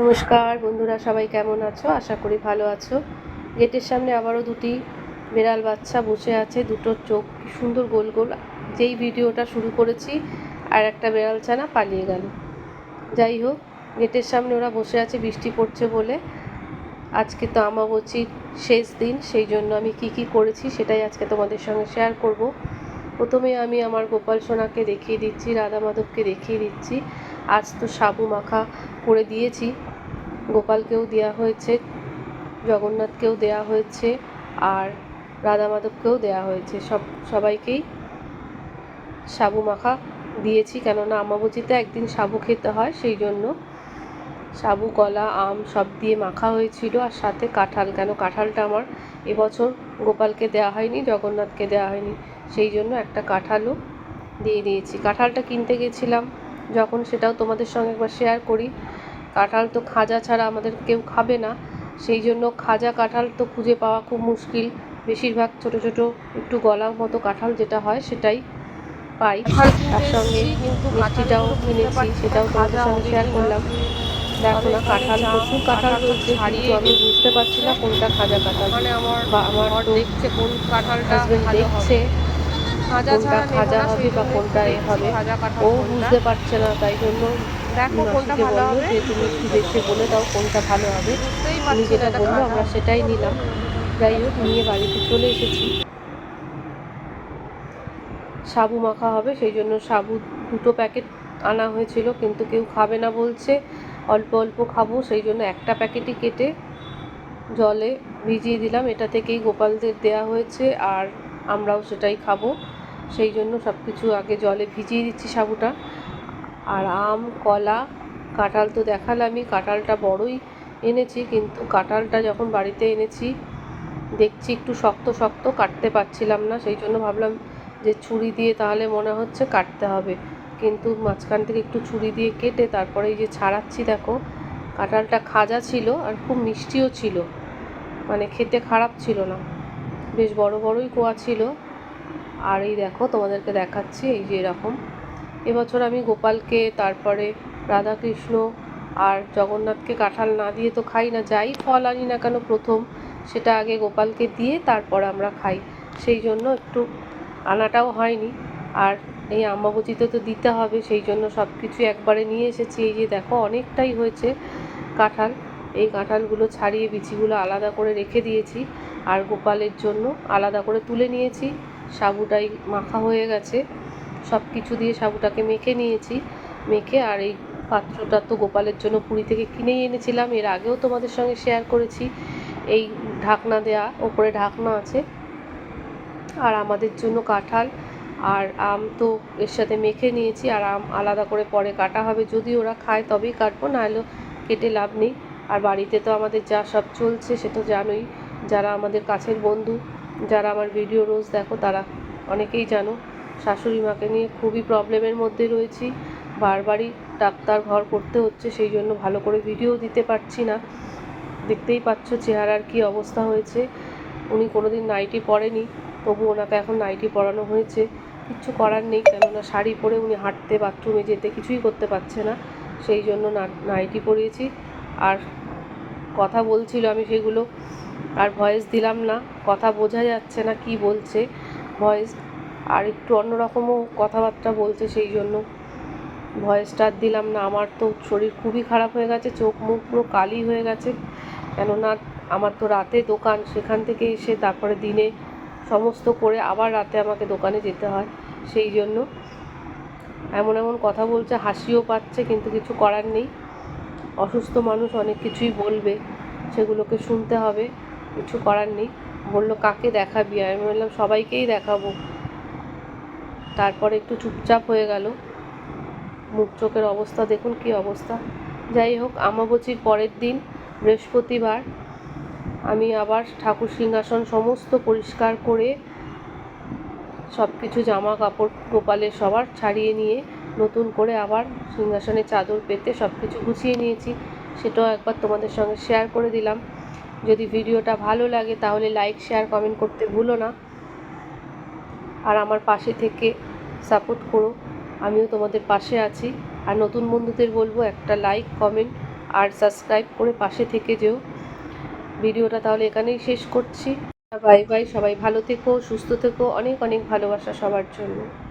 নমস্কার, বন্ধুরা সবাই কেমন আছো? আশা করি ভালো আছো। গেটের সামনে আবারও দুটি বেড়াল বাচ্চা বসে আছে, দুটো চোখ কি সুন্দর গোল গোল। যেই ভিডিওটা শুরু করেছি, আর একটা বেড়াল ছানা পালিয়ে গেল। যাই হোক, গেটের সামনে ওরা বসে আছে, বৃষ্টি পড়ছে বলে। আজকে তো আমাবচির শেষ দিন, সেই জন্য আমি কি কি করেছি সেটাই আজকে তোমাদের সঙ্গে শেয়ার করব। প্রথমে আমি আমার গোপাল সোনাকে দেখিয়ে দিচ্ছি, রাধা মাধবকে দেখিয়ে দিচ্ছি। আজ তো সাবু মাখা করে দিয়েছি। গোপালকেও দেওয়া হয়েছে, জগন্নাথকেও দেওয়া হয়েছে, আর রাধা মাধবকেও দেওয়া হয়েছে। সব, সবাইকেই সাবু মাখা দিয়েছি, কেননা আমাবচিতে একদিন সাবু খেতে হয়, সেই জন্য সাবু, কলা, আম সব দিয়ে মাখা হয়েছিল, আর সাথে কাঁঠাল। কেন কাঁঠালটা আমার এবছর গোপালকে দেওয়া হয়নি, জগন্নাথকে দেওয়া হয়নি, সেই জন্য একটা কাঁঠালও দিয়ে দিয়েছি। কাঁঠালটা কিনতে গেছিলাম যখন সেটাও তোমাদের সঙ্গে একবার শেয়ার করি। কাঁঠাল তো খাজা ছাড়া আমাদের কেউ খাবে না। সেই জন্য খাজা কাঁঠাল তো খুঁজে পাওয়া খুব মুশকিল। বেশিরভাগ ছোট ছোট একটু গলার মতো কাঁঠাল যেটা হয় সেটাই পাই। তার সঙ্গে মিষ্টিটাও কিনেছি সেটাও তোমাদের সঙ্গে শেয়ার করলাম। দেখো না কাঁঠাল প্রচুর কাঁঠাল রয়েছে কিন্তু আমি বুঝতে পারছি না কোনটা খাজা কাঁঠাল। মানে আমার বা আমার দেখছে কোন কাঁঠালটা দেখছে। কোনটা খাজা হবে বা কোনটা এ হবে? ও বুঝতে পারছে না তাই জন্য দেখো কোনটা মাসিকে ভালো বলল হবে। যে তুমি একটু দেখে বলে দাও কোনটা ভালো হবে। না যেটা বলল আমরা সেটাই নিলাম। যাই হোক নিয়ে বাড়িতে চলে এসেছি। সাবু মাখা হবে সেই জন্য সাবু দুটো প্যাকেট আনা হয়েছিল কিন্তু কেউ খাবে না বলছে। অল্প অল্প খাব সেই জন্য একটা প্যাকেটই কেটে জলে ভিজিয়ে দিলাম। এটা থেকেই গোপালদের দেয়া হয়েছে আর আমরাও সেটাই খাব। সেই জন্য সব কিছু আগে জলে ভিজিয়ে দিচ্ছি সাবুটা। আর আম, কলা, কাঁঠাল তো দেখালামই, কাঁঠালটা বড়ই এনেছি, কিন্তু কাঁঠালটা যখন বাড়িতে এনেছি, দেখছি একটু শক্ত শক্ত, কাটতে পারছিলাম না, সেই জন্য ভাবলাম যে ছুরি দিয়ে তাহলে মনে হচ্ছে কাটতে হবে। কিন্তু মাঝখান থেকে একটু ছুরি দিয়ে কেটে তারপরে এই যে ছাড়াচ্ছি, দেখো, কাঁঠালটা খাজা ছিল আর খুব মিষ্টিও ছিল। মানে খেতে খারাপ ছিল না। বেশ বড় বড়ই কোয়া ছিল। আর এই দেখো, তোমাদেরকে দেখাচ্ছি এই যে এরকম। এবছর আমি গোপালকে, তারপরে রাধাকৃষ্ণ আর জগন্নাথকে কাঁঠাল না দিয়ে তো খাই না, যাই ফল আনি না কেন প্রথম, সেটা আগে গোপালকে দিয়ে তারপর আমরা খাই। সেই জন্য একটু আনাটাও হয়নি। আর এই আম্বাবচিতে তো দিতে হবে, সেই জন্য সব কিছু একবারে নিয়ে এসেছি। এই যে দেখো, অনেকটাই হয়েছে কাঁঠাল। এই কাঁঠালগুলো ছাড়িয়ে বিচিগুলো আলাদা করে রেখে দিয়েছি। আর গোপালের জন্য আলাদা করে তুলে নিয়েছি। সাবুটাই মাখা হয়ে গেছে। সব কিছু দিয়ে সাবুটাকে মেখে নিয়েছি। মেখে আর এই পাত্রটা তো গোপালের জন্য পুরী থেকে কিনেই এনেছিলাম। এর আগেও তোমাদের সঙ্গে শেয়ার করেছি। এই ঢাকনা দেয়া, ওপরে ঢাকনা আছে। আর আমাদের জন্য কাঁঠাল আর আম তো এর সাথে মেখে নিয়েছি। আর আম আলাদা করে পরে কাটা হবে। যদি ওরা খায় তবেই কাটবো, নাহলে কেটে লাভ নেই। আর বাড়িতে তো আমাদের যা সব চলছে, সে তো জানোই। যারা আমাদের কাছের বন্ধু যারা আমার ভিডিও রোজ দেখো, তারা অনেকেই জানো, শাশুড়ি মাকে নিয়ে খুবই প্রবলেমের মধ্যে রয়েছি। বারবারই ডাক্তার ঘর করতে হচ্ছে, সেই জন্য ভালো করে ভিডিও দিতে পারছি না। দেখতেই পাচ্ছ চেহারার কি অবস্থা হয়েছে। উনি কোনোদিন নাইটি পরেনি তবু ওনাকে এখন নাইটি পরানো হয়েছে। কিচ্ছু করার নেই, কেননা শাড়ি পরে উনি হাঁটতে বাথরুমে যেতে কিছুই করতে পারছে না, সেই জন্য নাইটি পরিয়েছি আর কথা বলছিল আমি সেগুলো আর ভয়েস দিলাম না, কথা বোঝা যাচ্ছে না কি বলছে। ভয়েস আর একটু অন্যরকমও কথাবার্তা বলছে সেই জন্য। ভয়েসটা দিলাম না, আমার তো শরীর খুবই খারাপ হয়ে গেছে, চোখ মুখ পুরো কালি হয়ে গেছে। কেননা আমার তো রাতে দোকান, সেখান থেকে এসে তারপরে দিনে সমস্ত করে আবার রাতে আমাকে দোকানে যেতে হয়, সেই জন্য। এমন এমন কথা বলছে, হাসিও পাচ্ছে, কিন্তু কিছু করার নেই। অসুস্থ মানুষ অনেক কিছুই বলবে, সেগুলোকে শুনতে হবে। কিছু করার নেই। বলল, কাকে দেখাবি? আমি বললাম, সবাইকেই দেখাবো। তারপরে একটু চুপচাপ হয়ে গেল। মুখ চোখের অবস্থা, দেখুন কি অবস্থা। যাই হোক আমাবচির পরের দিন, বৃহস্পতিবার, আমি আবার ঠাকুর সিংহাসন সমস্ত পরিষ্কার করে সব কিছু জামা কাপড় গোপালের সবার ছাড়িয়ে নিয়ে নতুন করে আবার সিংহাসনে চাদর পেতে সব কিছু গুছিয়ে নিয়েছি। সেটাও একবার তোমাদের সঙ্গে শেয়ার করে দিলাম। যদি ভিডিওটা ভালো লাগে তাহলে লাইক শেয়ার কমেন্ট করতে ভুলো না। আর আমার পাশে থেকে সাপোর্ট করো। আমিও তোমাদের পাশে আছি। আর নতুন বন্ধুদের বলব, একটা লাইক কমেন্ট আর সাবস্ক্রাইব করে পাশে থেকে যেও। ভিডিওটা তাহলে এখানেই শেষ করছি। বাই বাই সবাই ভালো থেকো, সুস্থ থেকো। অনেক অনেক ভালোবাসা সবার জন্য।